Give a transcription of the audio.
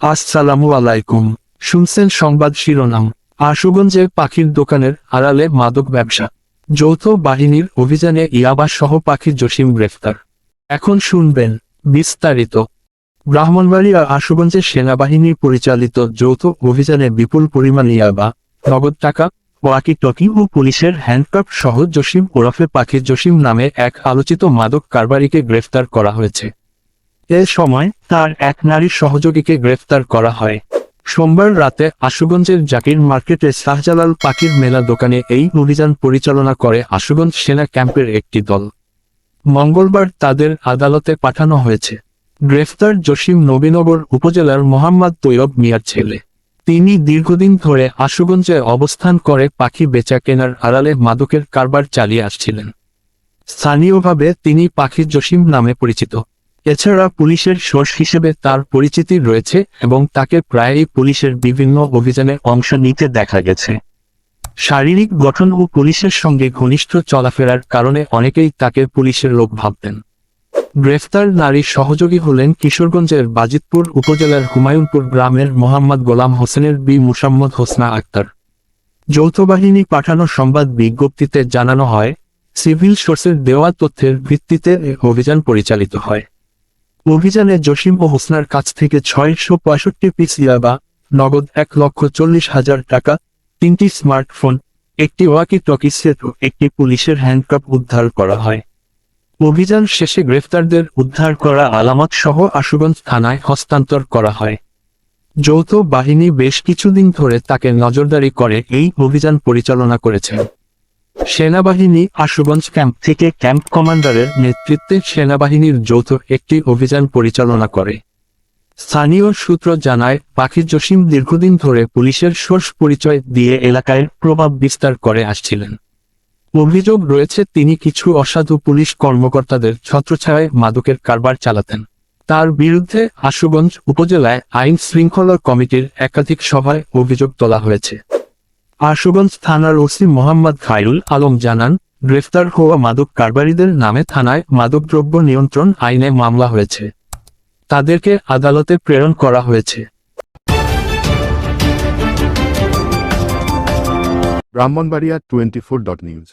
আসসালামু আলাইকুম। শুনছেন সংবাদ শিরোনাম। আশুগঞ্জে পাখির দোকানের আড়ালে মাদক ব্যবসা। যৌথ বাহিনীর অভিযানে ইয়াবা সহ পাখি জসিম গ্রেফতার। এখন শুনবেন বিস্তারিত। ব্রাহ্মণবাড়িয়া আশুগঞ্জে সেনাবাহিনী পরিচালিত যৌথ অভিযানে বিপুল পরিমাণ ইয়াবা, নগদ টাকা ওয়াকি টকি ও পুলিশের হ্যান্ডকাপ সহ জসিম ওরফে পাখি জসিম নামে এক আলোচিত মাদক কারবারিকে গ্রেফতার করা হয়েছে। এ সময় তার এক নারী সহযোগীকে গ্রেফতার করা হয়। সোমবার রাতে আশুগঞ্জের জাকির মার্কেটে শাহজালাল পাখির মেলা দোকানে এই অভিযান পরিচালনা করে আশুগঞ্জ সেনা ক্যাম্পের একটি দল। মঙ্গলবার তাদের আদালতে পাঠানো হয়েছে। গ্রেফতার জসিম নবীনগর উপজেলার মোহাম্মদ তৈয়ব মিয়ার ছেলে। তিনি দীর্ঘদিন ধরে আশুগঞ্জে অবস্থান করে পাখি বেচা কেনার আড়ালে মাদকের কারবার চালিয়ে আসছিলেন। স্থানীয়ভাবে তিনি পাখি জসিম নামে পরিচিত। এছাড়া পুলিশের সোর্স হিসেবে তার পরিচিতি রয়েছে এবং তাকে প্রায়ই পুলিশের বিভিন্ন অভিযানে অংশ নিতে দেখা গেছে। শারীরিক গঠন ও পুলিশের সঙ্গে ঘনিষ্ঠ চলাফেরার কারণে অনেকেই তাকে পুলিশের লোক ভাবতেন। গ্রেফতার নারী সহযোগী হলেন কিশোরগঞ্জের বাজিতপুর উপজেলার হুমায়ুনপুর গ্রামের মোহাম্মদ গোলাম হোসেনের বি মুসাম্মদ হোসনা আক্তার। যৌথ বাহিনী পাঠানো সংবাদ বিজ্ঞপ্তিতে জানানো হয়, সিভিল সোর্সের দেওয়া তথ্যের ভিত্তিতে অভিযান পরিচালিত হয়। অভিযানে জসিম ও হোসনার কাছ থেকে ছয়শো পঁয়ষট্টি পিস ইয়াবা, নগদ এক লক্ষ চল্লিশ হাজার টাকা, তিনটি স্মার্টফোন, একটি ওয়াকি টকি সেট ও একটি পুলিশের হ্যান্ডকাপ উদ্ধার করা হয়। অভিযান শেষে গ্রেফতারদের উদ্ধার করা আলামত সহ আশুগঞ্জ থানায় হস্তান্তর করা হয়। যৌথ বাহিনী বেশ কিছুদিন ধরে তাকে নজরদারি করে এই অভিযান পরিচালনা করেছেন সেনাবাহিনী আশুগঞ্জ ক্যাম্প থেকে ক্যাম্প কমান্ডারের নেতৃত্বে সেনাবাহিনীর যৌথ একটি অভিযান পরিচালনা করে। স্থানীয় সূত্র জানায় পাখি জসিম দীর্ঘদিন ধরে পুলিশের সোর্স পরিচয় দিয়ে এলাকায় প্রভাব বিস্তার করে আসছিলেন। অভিযোগ রয়েছে, তিনি কিছু অসাধু পুলিশ কর্মকর্তাদের ছত্রছায়ায় মাদকের কারবার চালাতেন। তার বিরুদ্ধে আশুগঞ্জ উপজেলায় আইন শৃঙ্খলা কমিটির একাধিক সভায় অভিযোগ তোলা হয়েছে। আশুগঞ্জ থানার ওসি মোহাম্মদ খায়রুল আলম জানান, গ্রেফতার হওয়া মাদক কারবারিদের নামে থানায় মাদকদ্রব্য নিয়ন্ত্রণ আইনে মামলা হয়েছে। তাদেরকে আদালতে প্রেরণ করা হয়েছে। Brahmanbaria twenty four dot news.